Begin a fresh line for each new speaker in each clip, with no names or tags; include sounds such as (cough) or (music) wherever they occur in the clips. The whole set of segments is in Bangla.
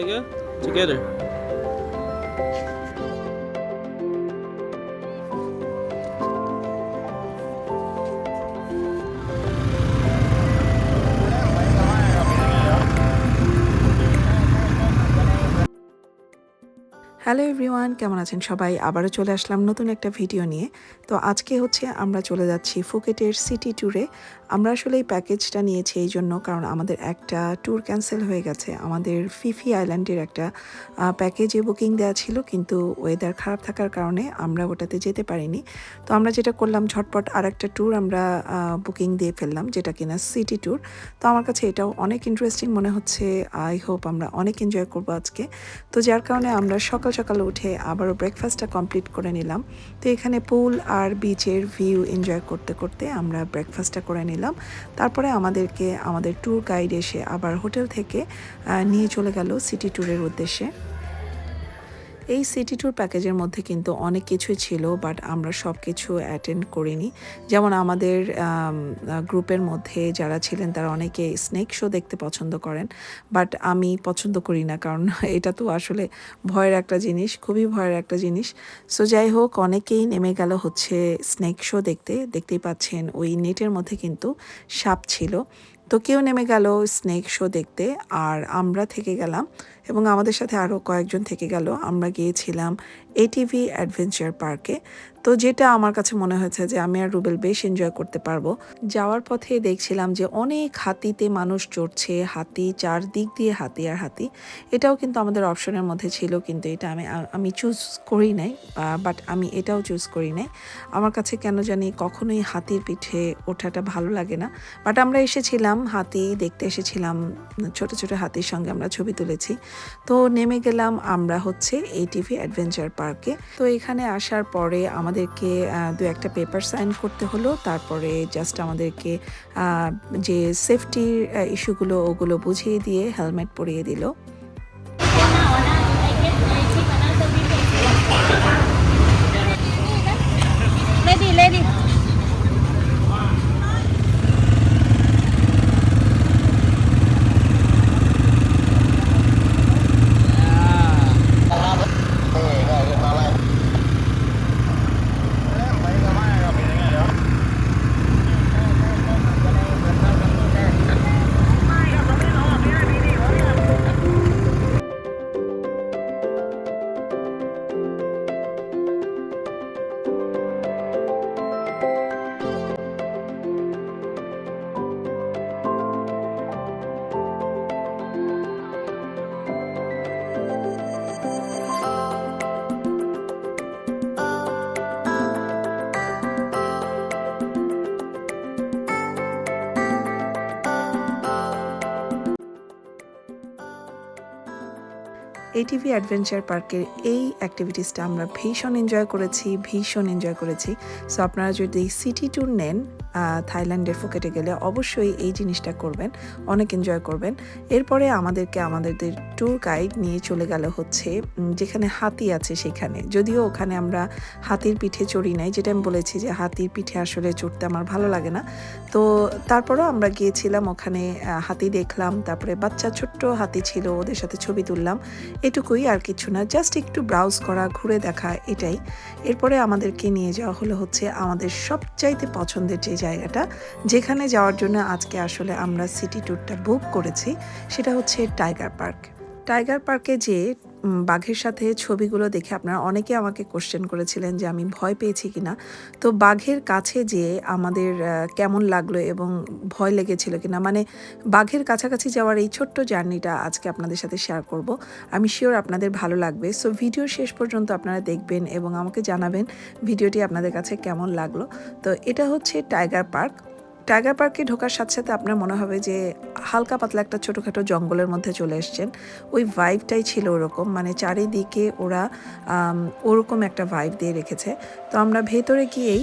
tiger together.
হ্যালো এভরিওয়ান, কেমন আছেন সবাই? আবারও চলে আসলাম নতুন একটা ভিডিও নিয়ে। তো আজকে হচ্ছে আমরা চলে যাচ্ছি ফুকেটের সিটি ট্যুরে। আমরা আসলে এই প্যাকেজটা নিয়েছি এই জন্য কারণ আমাদের একটা ট্যুর ক্যান্সেল হয়ে গেছে। আমাদের ফিফি আইল্যান্ডের একটা প্যাকেজে বুকিং দেওয়া ছিল কিন্তু ওয়েদার খারাপ থাকার কারণে আমরা ওটাতে যেতে পারিনি। তো আমরা যেটা করলাম, ঝটপট আর একটা ট্যুর আমরা বুকিং দিয়ে ফেললাম যেটা কিনা সিটি ট্যুর। তো আমার কাছে এটাও অনেক ইন্টারেস্টিং মনে হচ্ছে। আই হোপ আমরা অনেক এনজয় করব আজকে। তো যার কারণে আমরা সকাল সকাল উঠে আবারও ব্রেকফাস্টটা কমপ্লিট করে নিলাম। তো এখানে পুল আর বিচের ভিউ এনজয় করতে করতে আমরা ব্রেকফাস্টটা করে নিলাম। তারপরে আমাদেরকে, আমাদের ট্যুর গাইড এসে আবার হোটেল থেকে নিয়ে চলে গেল সিটি ট্যুরের উদ্দেশ্যে। এই সিটি ট্যুর প্যাকেজের মধ্যে কিন্তু অনেক কিছুই ছিল বাট আমরা সব কিছু অ্যাটেন্ড করিনি। যেমন আমাদের গ্রুপের মধ্যে যারা ছিলেন তারা অনেকে স্নেক শো দেখতে পছন্দ করেন বাট আমি পছন্দ করি না, কারণ (laughs) এটা তো আসলে ভয়ের একটা জিনিস, খুবই ভয়ের একটা জিনিস। সো যাই হোক, অনেকেই নেমে গেল হচ্ছে স্নেক শো দেখতে, দেখতেই পাচ্ছেন ওই নেটের মধ্যে কিন্তু সাপ ছিল। তো কেউ নেমে গেল স্নেক শো দেখতে, আর আমরা থেকে গেলাম এবং আমাদের সাথে আরও কয়েকজন থেকে গেল। আমরা গিয়েছিলাম এটিভি অ্যাডভেঞ্চার পার্কে তো যেটা আমার কাছে মনে হয়েছে যে আমি আর রুবেল বেশ এনজয় করতে পারব। যাওয়ার পথে দেখছিলাম যে অনেক হাতিতে মানুষ চড়ছে, হাতি চারদিক দিয়ে হাতি আর হাতি। এটাও কিন্তু আমাদের অপশনের মধ্যে ছিল, কিন্তু এটা আমি আমি চুজ করি নাই বাট আমি এটাও চুজ করি নাই। আমার কাছে কেন জানি কখনোই হাতির পিঠে ওঠাটা ভালো লাগে না। বাট আমরা এসেছিলাম, হাতি দেখতে এসেছিলাম, ছোট ছোট হাতির সঙ্গে আমরা ছবি তুলেছি। তো নেমে গেলাম আমরা হচ্ছে এটিভি অ্যাডভেঞ্চার পার্কে তো এখানে আসার পরে আমাদেরকে দু একটা পেপার সাইন করতে হলো। তারপরে জাস্ট আমাদেরকে যে সেফটির ইস্যুগুলো ওগুলো বুঝিয়ে দিয়ে হেলমেট পরিয়ে দিল। এটিভি অ্যাডভেঞ্চার পার্কের এই অ্যাক্টিভিটিসটা আমরা ভীষণ এনজয় করেছি, ভীষণ এনজয় করেছি। সো আপনারা যদি সিটি ট্যুর নেন থাইল্যান্ডের ফুকেটে গেলে অবশ্যই এই জিনিসটা করবেন, অনেক এনজয় করবেন। এরপরে আমাদেরকে আমাদের ট্যুর গাইড নিয়ে চলে গেল হচ্ছে যেখানে হাতি আছে সেখানে। যদিও ওখানে আমরা হাতির পিঠে চড়ি নাই, যেটা আমি বলেছি যে হাতির পিঠে আসলে চড়তে আমার ভালো লাগে না। তো তারপরও আমরা গিয়েছিলাম ওখানে হাতি দেখলাম, তারপরে বাচ্চা ছোট্ট হাতি ছিল, ওদের সাথে ছবি তুললাম। এটুকুই আর কিছু না জাস্ট একটু ব্রাউজ করা, ঘুরে দেখা, এটাই। এরপরে আমাদেরকে নিয়ে যাওয়া হলো হচ্ছে আমাদের সবচাইতে পছন্দের যে জায়গাটা, যেখানে যাওয়ার জন্য আজকে আসলে আমরা সিটি ট্যুরটা বুক করেছি, সেটা হচ্ছে টাইগার পার্ক টাইগার পার্কে যে বাঘের সাথে ছবিগুলো দেখে আপনারা অনেকে আমাকে কোশ্চেন করেছিলেন যে আমি ভয় পেয়েছি কিনা। তো বাঘের কাছে যে আমাদের কেমন লাগল এবং ভয় লেগেছিল কিনা? মানে বাঘের কাছাকাছি যাওয়ার এই ছোট্ট জার্নিটা আজকে আপনাদের সাথে শেয়ার করব। আমি শিওর আপনাদের ভালো লাগবে। সো ভিডিও শেষ পর্যন্ত আপনারা দেখবেন এবং আমাকে জানাবেন ভিডিওটি আপনাদের কাছে কেমন লাগল। তো এটা হচ্ছে টাইগার পার্ক। টাইগার পার্কে ঢোকার সাথে সাথে আপনার মনে হবে যে হালকা পাতলা একটা ছোটোখাটো জঙ্গলের মধ্যে চলে এসছেন। ওই ভাইবটাই ছিল ওরকম। মানে চারিদিকে ওরা ওরকম একটা ভাইব দিয়ে রেখেছে। তো আমরা ভেতরে গিয়েই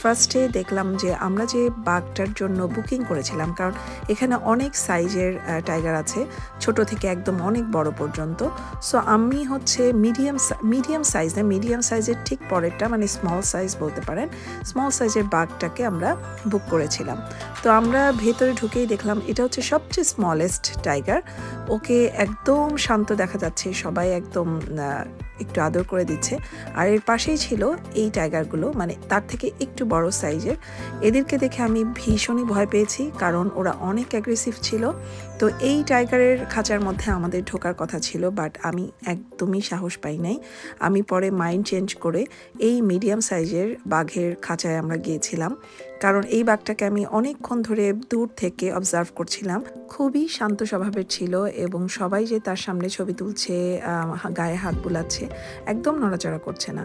ফার্স্টে দেখলাম যে আমরা যে বাঘটার জন্য বুকিং করেছিলাম, কারণ এখানে অনেক সাইজের টাইগার আছে। ছোট থেকে একদম অনেক বড় পর্যন্ত। সো আমি হচ্ছে মিডিয়াম মিডিয়াম সাইজ না মিডিয়াম সাইজের ঠিক পরেরটা মানে স্মল সাইজ বলতে পারেন স্মল সাইজের বাঘটাকে আমরা বুক করেছিলাম। তো আমরা ভেতরে ঢুকেই দেখলাম এটা হচ্ছে সবচেয়ে স্মলেস্ট টাইগার ওকে একদম শান্ত দেখা যাচ্ছে, সবাই একদম একটু আদর করে দিচ্ছে। আর এর পাশেই ছিল এই টাইগারগুলো মানে তার থেকে একটু বড় সাইজের এদেরকে দেখে আমি ভীষণই ভয় পেয়েছি, কারণ ওরা অনেক অ্যাগ্রেসিভ ছিল। তো এই টাইগারের খাঁচার মধ্যে আমাদের ঢোকার কথা ছিল বাট আমি একদমই সাহস পাই নাই। আমি পরে মাইন্ড চেঞ্জ করে এই মিডিয়াম সাইজের বাঘের খাঁচায় আমরা গিয়েছিলাম। কারণ এই বাঘটাকে আমি অনেকক্ষণ ধরে দূর থেকে অবজার্ভ করছিলাম। খুবই শান্ত স্বভাবের ছিল এবং সবাই যে তার সামনে ছবি তুলছে গায়ে হাত বুলাচ্ছে, একদম নড়াচড়া করছে না।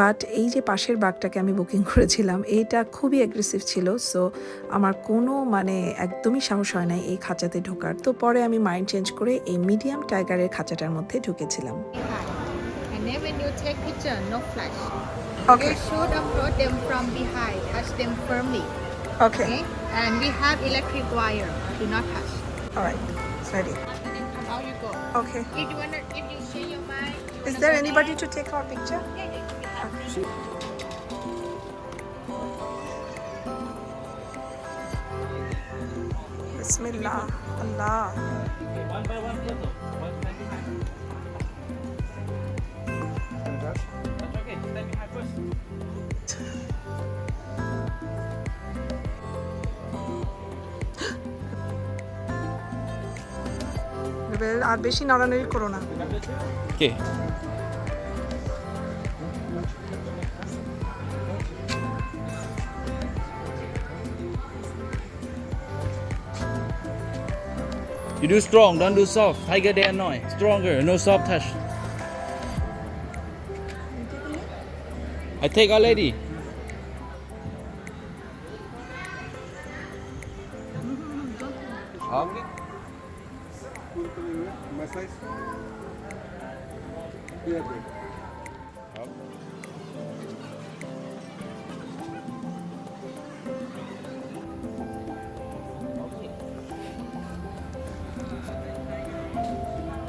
বাট এই যে পাশের বাঘটাকে আমি বুকিং (laughs) করেছিলাম এইটা খুবই অ্যাগ্রেসিভ ছিল। সো আমার কোনো মানে একদমই সাহস হয় নাই এই খাঁচাতে ঢোকার। তো পরে আমি মাইন্ড চেঞ্জ করে এই মিডিয়াম টাইগারের খাঁচাটার মধ্যে ঢুকেছিলাম। Okay.
We should approach them from behind, touch them firmly.
Okay.
okay. And we have electric wire. Do not touch.
All
right. It's ready. Out you go.
Okay.
If you wanna, if you your mind. You
Is there anybody
there?
to take our picture?
Yeah, yeah. Okay.
Bismillah. Allah.
One by one, one by one.
আর বেশি নড়ানড়ি করো না
Okay. You do strong, don't do soft. Tiger they annoy. Stronger, no soft touch. I take already. Okay.
Massage. Here, babe.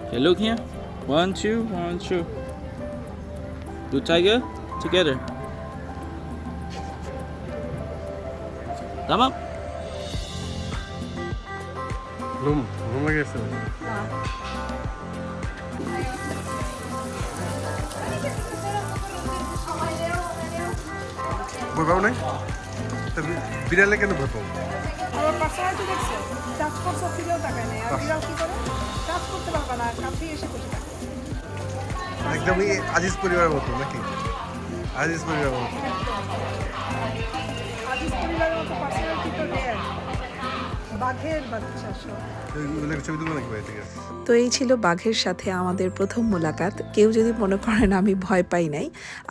Okay, look here. One, two, one, two. Do tiger together. Up.
ঘুম ঘুম গেছে ভয় পাও নাই? বিড়ালে কেন ভয় পাও?
আমার পার্সোনালিটি দেখছ টাচ করছ ফিরেও তাকায় নাই। আর বিড়াল কি করে? টাচ করতে পারবে না কাছেই এসে বসে
একদমই আজিজ পরিবারের মতো নাকি? আজিজ পরিবারের
বাঘের বাচ্চা
তো ছবি তুলবো নাকি বাড়ি থেকে
তো এই ছিল বাঘের সাথে আমাদের প্রথম মোলাকাত। কেউ যদি মনে করেন আমি ভয় পাই নাই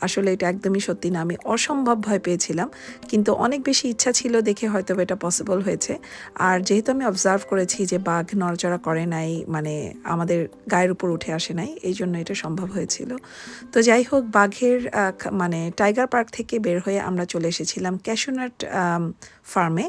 আসলে এটা একদমই সত্যি না আমি অসম্ভব ভয় পেয়েছিলাম। কিন্তু অনেক বেশি ইচ্ছা ছিল দেখে হয়তো এটা পসিবল হয়েছে। আর যেহেতু আমি অবজার্ভ করেছি যে বাঘ নড়চড়া করে নাই মানে আমাদের গায়ের উপর উঠে আসে নাই এই জন্য এটা সম্ভব হয়েছিল। তো যাই হোক বাঘের মানে টাইগার পার্ক থেকে বের হয়ে আমরা চলে এসেছিলাম ক্যাশোনাট ফার্মে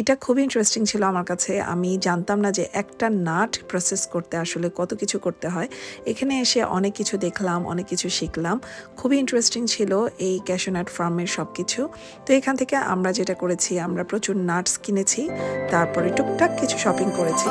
এটা খুবই ইন্টারেস্টিং ছিল আমার কাছে আমি জানতাম না যে একটা নাট প্রসেস করতে আসলে কত কিছু করতে হয়। এখানে এসে অনেক কিছু দেখলাম, অনেক কিছু শিখলাম। খুবই ইন্টারেস্টিং ছিল এই ক্যাশোনাট ফার্মের সব কিছু তো এখান থেকে আমরা যেটা করেছি, আমরা প্রচুর নাটস কিনেছি, তারপরে টুকটাক কিছু শপিং করেছি।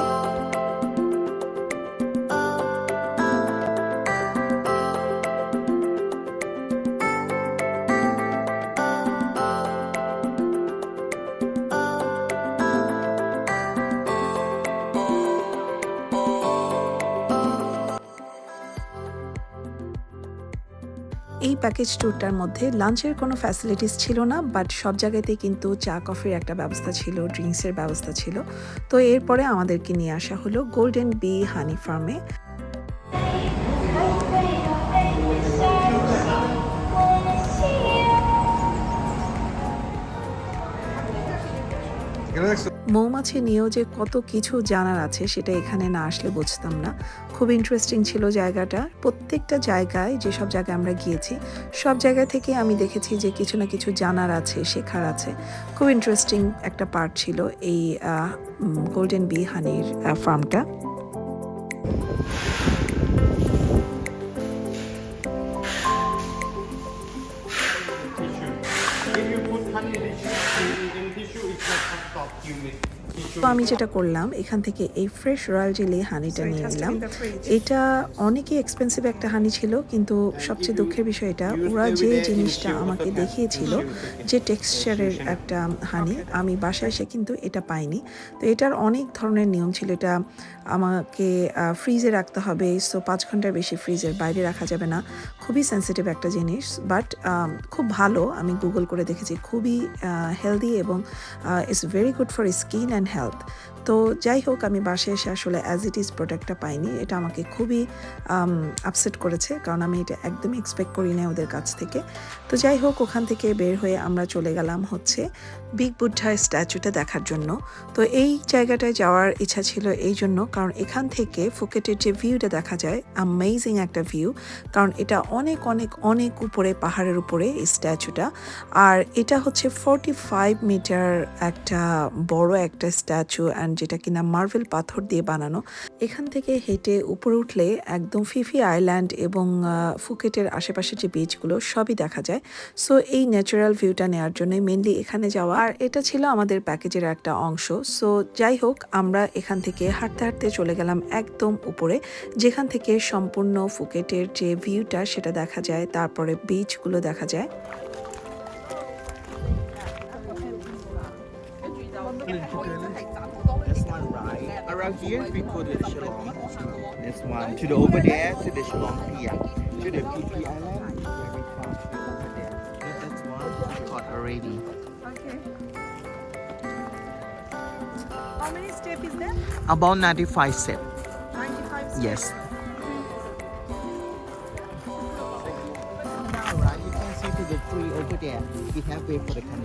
প্যাকেজ ট্যুরটার মধ্যে লাঞ্চের কোনো ফ্যাসিলিটিস ছিল না বাট সব জায়গাতেই কিন্তু চা কফির একটা ব্যবস্থা ছিল ড্রিঙ্কসের ব্যবস্থা ছিল। তো এরপরে আমাদেরকে নিয়ে আসা হলো গোল্ডেন বি হানি ফার্মে
দেখছ?
মৌমাছি নিয়েও যে কত কিছু জানার আছে, সেটা এখানে না আসলে বুঝতাম না। খুব ইন্টারেস্টিং ছিল জায়গাটা। প্রত্যেকটা জায়গায়, যেসব জায়গায় আমরা গিয়েছি, সব জায়গা থেকে আমি দেখেছি যে কিছু না কিছু জানার আছে, শেখার আছে। খুব ইন্টারেস্টিং একটা পার্ট ছিল এই গোল্ডেন বি হানির ফার্মটা
stop you, Mr.
তো আমি যেটা করলাম এখান থেকে এই ফ্রেশ রয়্যাল জেলি হানিটা নিয়ে নিলাম. এটা অনেকই এক্সপেন্সিভ একটা হানি ছিল কিন্তু সবচেয়ে দুঃখের বিষয় এটা ওরা যে জিনিসটা আমাকে দেখিয়েছিল যে টেক্সচারের একটা হানি আমি বাসায় এসে কিন্তু এটা পাইনি। তো এটার অনেক ধরনের নিয়ম ছিল এটা আমাকে ফ্রিজে রাখতে হবে সো পাঁচ ঘণ্টার বেশি ফ্রিজের বাইরে রাখা যাবে না। খুবই সেন্সিটিভ একটা জিনিস বাট খুব ভালো আমি গুগল করে দেখেছি খুবই হেলদি এবং it's very good for skin and health. তো যাই হোক, আমি বাসায় এসে আসলে অ্যাজ ইট ইজ প্রোডাক্টটা পাইনি। এটা আমাকে খুবই আপসেট করেছে, কারণ আমি এটা একদমই এক্সপেক্ট করি না ওদের কাছ থেকে। তো যাই হোক, ওখান থেকে বের হয়ে আমরা চলে গেলাম হচ্ছে বিগ বুদ্ধার স্ট্যাচুটা দেখার জন্য। তো এই জায়গাটায় যাওয়ার ইচ্ছা ছিল এই জন্য, কারণ এখান থেকে ফুকেটের যে ভিউটা দেখা যায় অ্যামেজিং একটা ভিউ কারণ এটা অনেক অনেক অনেক উপরে, পাহাড়ের উপরে এই স্ট্যাচুটা আর এটা হচ্ছে ফোরটি ফাইভ মিটার একটা বড় একটা স্ট্যাচু অ্যান্ড যেটা কিনা মার্বেল পাথর দিয়ে বানানো। এখান থেকে হেঁটে উপরে উঠলে একদম ফিফি আইল্যান্ড এবং ফুকেটের আশেপাশে যে বিচগুলো সবই দেখা যায়। সো এই ন্যাচারাল ভিউটা নেওয়ার জন্য মেনলি এখানে যাওয়া। আর এটা ছিল আমাদের প্যাকেজের একটা অংশ। সো যাই হোক, আমরা এখান থেকে হাঁটতে হাঁটতে চলে গেলাম একদম উপরে, যেখান থেকে সম্পূর্ণ ফুকেটের যে ভিউটা সেটা দেখা যায়, তারপরে বিচগুলো দেখা যায়।
Right? Around here, we go to the Shillong. This one. To the over there, to the Shillong Pier. To the PP Island. Very far to the over there. This one, got already.
Okay. How many steps is there?
About 95 steps.
95 step.
Yes. Mm. Now, right, you can see to the tree over there. We have way for the come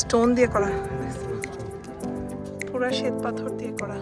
stone দিয়ে করা। পুরা শ্বেত পাথর দিয়ে করা।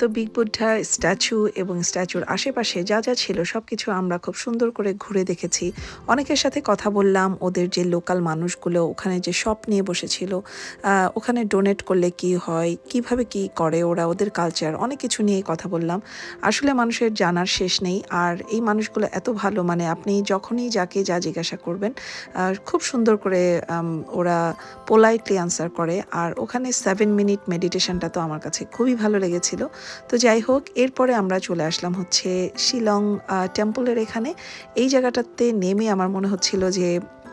তো বিগ বুদ্ধা স্ট্যাচু এবং স্ট্যাচুর আশেপাশে যা যা ছিল সব কিছু আমরা খুব সুন্দর করে ঘুরে দেখেছি। অনেকের সাথে কথা বললাম, ওদের যে লোকাল মানুষগুলো ওখানে যে শপ নিয়ে বসেছিল ওখানে ডোনেট করলে কি হয়, কীভাবে কি করে ওরা ওদের কালচার অনেক কিছু নিয়ে কথা বললাম। আসলে মানুষের জানার শেষ নেই, আর এই মানুষগুলো এত ভালো মানে আপনি যখনই যাকে যা জিজ্ঞাসা করবেন খুব সুন্দর করে ওরা পোলাইটলি আনসার করে। আর ওখানে সেভেন মিনিট মেডিটেশনটা তো আমার কাছে খুবই ভালো লেগেছিল। তো যাই হোক, এরপরে আমরা চলে আসলাম হচ্ছে শিলং টেম্পলের এখানে। এই জায়গাটাতে নেমে আমার মনে হচ্ছিল যে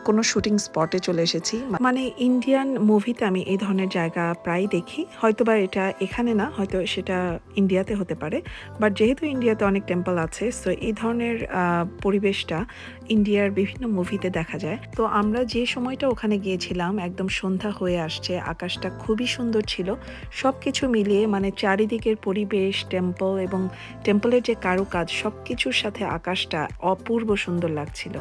কোনো শুটিং স্পটে চলে এসেছি। মানে ইন্ডিয়ান মুভিতে আমি এই ধরনের জায়গা প্রায় দেখি। হয়তোবা এটা এখানে না, হয়তো সেটা ইন্ডিয়াতে হতে পারে। বাট যেহেতু ইন্ডিয়াতে অনেক টেম্পল আছে সো এই ধরনের পরিবেশটা ইন্ডিয়ার বিভিন্ন মুভিতে দেখা যায়। তো আমরা যে সময়টা ওখানে গিয়েছিলাম, একদম সন্ধ্যা হয়ে আসছে, আকাশটা খুবই সুন্দর ছিল। সব কিছু মিলিয়ে মানে চারিদিকের পরিবেশ, টেম্পল এবং টেম্পলের যে কারুকাজ সব কিছুর সাথে আকাশটা অপূর্ব সুন্দর লাগছিল।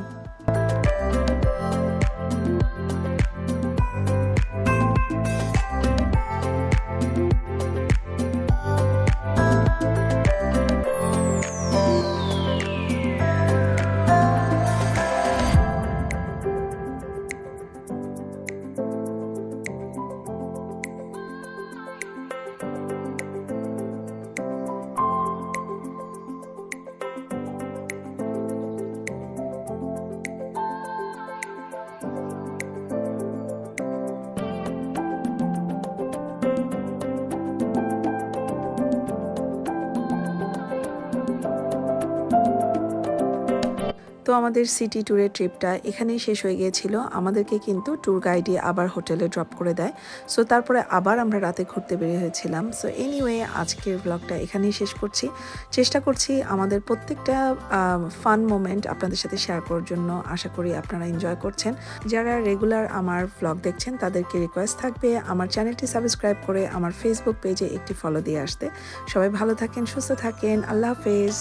তো আমাদের সিটি ট্যুরের ট্রিপটা এখানেই শেষ হয়ে গিয়েছিল। আমাদেরকে কিন্তু ট্যুর গাইডই আবার হোটেলে ড্রপ করে দেয়। সো তারপরে আবার আমরা রাতে ঘুরতে বেরিয়ে হয়েছিলাম। সো এনিওয়ে আজকের ব্লগটা এখানেই শেষ করছি। চেষ্টা করছি আমাদের প্রত্যেকটা ফান মোমেন্ট আপনাদের সাথে শেয়ার করার জন্য। আশা করি আপনারা এনজয় করছেন। যারা রেগুলার আমার ব্লগ দেখছেন, তাদেরকে রিকোয়েস্ট থাকবে আমার চ্যানেলটি সাবস্ক্রাইব করে আমার ফেসবুক পেজে একটি ফলো দিয়ে আসতে। সবাই ভালো থাকেন, সুস্থ থাকেন। আল্লাহ হাফেজ।